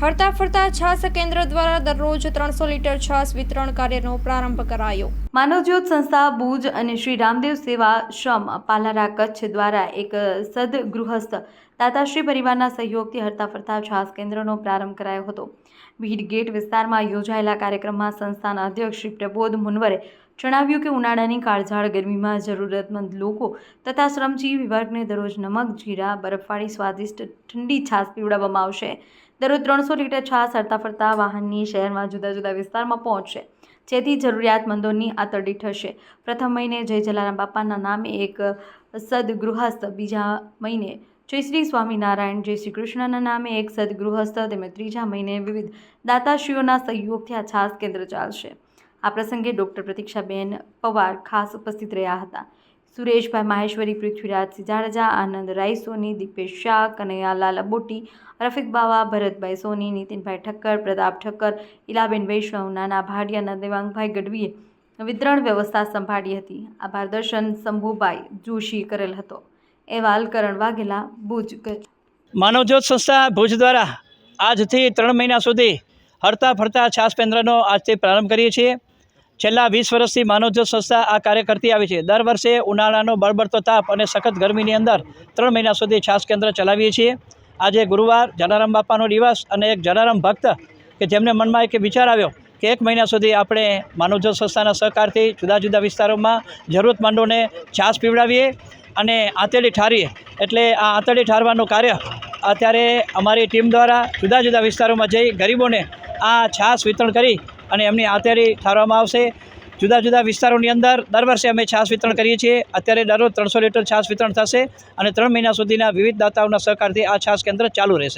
હરતા ફરતા છાસ કેન્દ્ર દ્વારા દરરોજ ત્રણસો લીટર છાસ વિતરણ કાર્યનો પ્રારંભ કરાયો. માનવજ્યોત સંસ્થા ભુજ અને શ્રી રામદેવ સેવા શ્રમ પાલારા કચ્છ દ્વારા એક સદગૃહસ્થ દાતાશ્રી પરિવારના સહયોગથી હરતા ફરતા છાસ કેન્દ્રનો પ્રારંભ કરાયો હતો. ભીડ ગેટ વિસ્તારમાં યોજાયેલા કાર્યક્રમમાં સંસ્થાના અધ્યક્ષ શ્રી પ્રબોધ મુનવરે જણાવ્યું કે ઉનાળાની કાળઝાળ ગરમીમાં જરૂરતમંદ લોકો તથા શ્રમજીવી વર્ગને દરરોજ નમક, જીરા, બરફવાળી સ્વાદિષ્ટ ઠંડી છાશ પીવડાવવામાં આવશે. દરરોજ ત્રણસો લીટર છાશ હરતા ફરતા વાહનની શહેરમાં જુદા જુદા વિસ્તારમાં પહોંચશે. જેથી જરૂરિયાતમંદોની આતરડી થશે પ્રથમ મહિને જય જલારામ બાપાના નામે એક સદગૃહસ્થ, બીજા મહિને જય શ્રી સ્વામિનારાયણ, જય શ્રી કૃષ્ણના નામે એક સદગૃહસ્થ તેમજ ત્રીજા મહિને વિવિધ દાતાશ્રીઓના સહયોગથી આ છાસ કેન્દ્ર ચાલશે. આ પ્રસંગે ડૉક્ટર પ્રતીક્ષાબેન પવાર ખાસ ઉપસ્થિત રહ્યા હતા. સુરેશભાઈ માહેશ્વરી, પૃથ્વીરાજ જાડેજા આનંદ રાય સોની દીપેશ શાહ, કનૈયાલાલ લબોટી રફીક બાવા, ભરતભાઈ સોની, નીતિનભાઈ ઠક્કર, પ્રતાપ ઠક્કર ઇલાબેન વૈષ્ણવ, નાના ભાડિયાના દેવાંગભાઈ ગઢવીએ વિતરણ વ્યવસ્થા સંભાળી હતી. આભાર દર્શન શંભુભાઈ જોશી કરેલ હતો. અહેવાલ કરણ વાઘેલા, ભુજ માનવજ્યોત સંસ્થા ભુજ દ્વારા આજથી ત્રણ મહિના સુધી હરતા ફરતા છાસ કેન્દ્રનો આજથી પ્રારંભ કરીએ છીએ. છેલ્લા વીસ વર્ષથી માનવજ્યોત સંસ્થા આ કાર્ય કરતી આવી છે. દર વર્ષે ઉનાળાનો બળબડતો તાપ અને સખત ગરમીની અંદર ત્રણ મહિના સુધી છાસ કેન્દ્ર ચલાવીએ છીએ. આજે ગુરુવાર જલારામ બાપાનો દિવસ અને એક જલારામ ભક્ત કે જેમને મનમાં એક વિચાર આવ્યો કે એક મહિના સુધી આપણે માનવજ્યોત સંસ્થાના સહકારથી જુદા જુદા વિસ્તારોમાં જરૂરતમંદોને છાસ પીવડાવીએ અને આંતેડી ઠારીએ. એટલે આ આંતેડી ઠારવાનું કાર્ય અત્યારે અમારી ટીમ દ્વારા જુદા જુદા વિસ્તારોમાં જઈ ગરીબોને આ છાશ વિતરણ કરી અને એમની આંતેડી ઠારવામાં આવશે. જુદા જુદા વિસ્તારોની અંદર દર વર્ષે અમે છાશ વિતરણ કરીએ છીએ. અત્યારે દરરોજ ત્રણસો લીટર છાશ વિતરણ થશે અને ત્રણ મહિના સુધીના વિવિધ દાતાઓના સહકારથી આ છાશ કેન્દ્ર ચાલુ રહેશે.